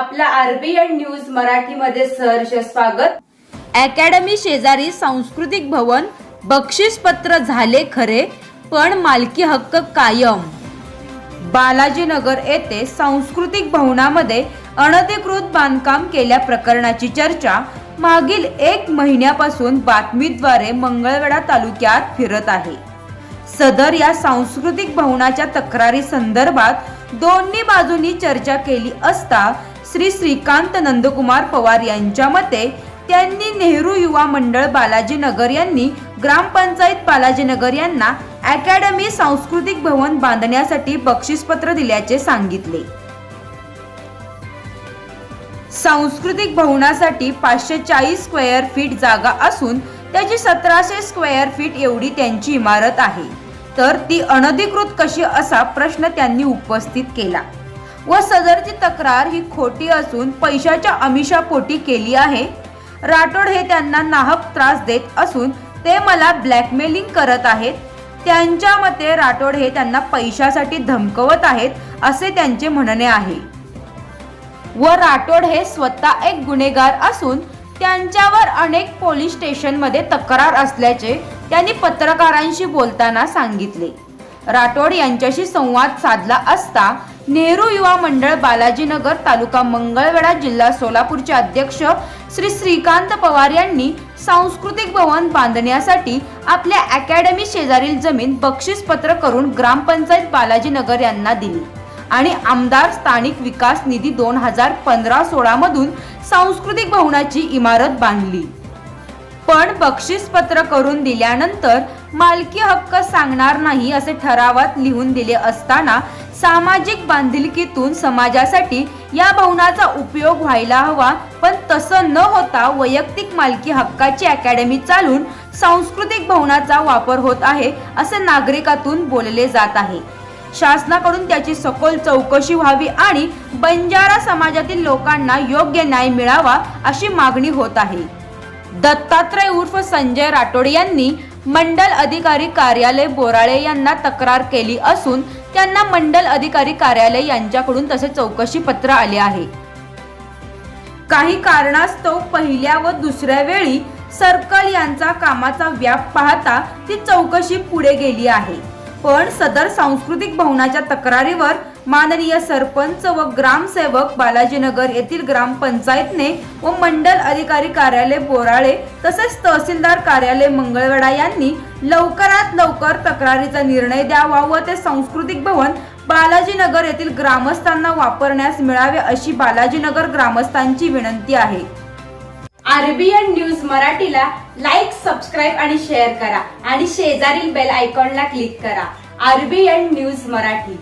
नमस्कार आपल्या RBN news मराठीमध्ये सहर्ष स्वागत. अकॅडमी शेजारी सांस्कृतिक भवन बक्षीसपत्र झाले खरे पण मालकी हक्क कायम. बालाजीनगर येथे सांस्कृतिक भवनामध्ये अनधिकृत बांधकाम केल्या प्रकरणाची चर्चा मागील एक महिन्यापासून बातमीद्वारे मंगळवेढा तालुक्यात फिरत आहे. सदर या सांस्कृतिक भवनाच्या तक्रारी संदर्भात दोन्ही बाजूंनी चर्चा केली असता श्री श्रीकांत नंदकुमार पवार यांच्या मते त्यांनी नेहरू युवा मंडळ बालाजीनगर यांनी ग्रामपंचायत बालाजीनगर यांना अकॅडमी सांस्कृतिक भवन बांधण्यासाठी बक्षीसपत्र दिल्याचे सांगितले. सांस्कृतिक भवनासाठी पाचशे चाळीस स्क्वेअर फीट जागा असून त्याची सतराशे स्क्वेअर फीट एवढी त्यांची इमारत आहे. तर ती अनधिकृत कशी असा प्रश्न त्यांनी उपस्थित केला. व सदरची तक्रार ही खोटी असून पैशाच्या अमिषापोटी केली आहे. राठोड हे त्यांना नाहक त्रास देत असून ते मला ब्लॅकमेलिंग करत आहेत. त्यांच्या मते राठोड हे त्यांना पैशासाठी धमकवत आहेत असे त्यांचे म्हणणे आहे. व राठोड हे स्वतः एक गुन्हेगार असून त्यांच्यावर अनेक पोलीस स्टेशनमध्ये तक्रार असल्याचे त्यांनी पत्रकारांशी बोलताना सांगितले. राठोड यांच्याशी संवाद साधला असता नेहरू युवा मंडळ बालाजीनगर तालुका मंगळवेढा जिल्हा सोलापूरचे अध्यक्ष श्री श्रीकांत पवार यांनी सांस्कृतिक भवन बांधण्यासाठी आपल्या अकॅडमी शेजारील जमीन बक्षीसपत्र करून ग्रामपंचायत बालाजीनगर यांना दिली. आणि आमदार स्थानिक विकास निधी दोन हजार पंधरा सोळा मधून सांस्कृतिक भवनाची इमारत बांधली. पण बक्षीसपत्र करून दिल्यानंतर मालकी हक्क सांगणार नाही असे ठरावात लिहून दिले असताना सामाजिक बांधिलकीतून समाजासाठी या भवनाचा उपयोग व्हायला हवा पण तसं न होता वैयक्तिक मालकी हक्काची अकॅडमी चालून सांस्कृतिक भवनाचा वापर होत आहे असे नागरिकातून बोलले जात आहे. शासनाकडून त्याची सखोल चौकशी व्हावी आणि बंजारा समाजातील लोकांना योग्य न्याय मिळावा अशी मागणी होत आहे. दत्तात्रय उर्फ संजय राठोड यांनी मंडल अधिकारी कार्यालय बोराळे यांना तक्रार केली असून त्यांना मंडल अधिकारी कार्यालय यांच्याकडून तसे चौकशी पत्र आले आहे. काही कारणास्तव पहिल्या व दुसऱ्या वेळी सर्कल यांचा कामाचा व्याप पाहता ती चौकशी पुढे गेली आहे. पण सदर सांस्कृतिक भवनाच्या तक्रारीवर माननीय सरपंच व ग्रामसेवक बालाजीनगर येथील ग्रामपंचायतने व मंडल अधिकारी कार्यालय बोराळे तसेच तहसीलदार कार्यालय मंगळवेढा यांनी लवकरात लवकर तक्रारीचा निर्णय द्यावा व ते सांस्कृतिक भवन बालाजीनगर येथील ग्रामस्थांना वापरण्यास मिळावे अशी बालाजीनगर ग्रामस्थांची विनंती आहे. आरबीएन न्यूज मराठीला लाईक सबस्क्राईब आणि शेअर करा आणि शेजारील बेल आयकॉनला क्लिक करा. RBN news Marathi.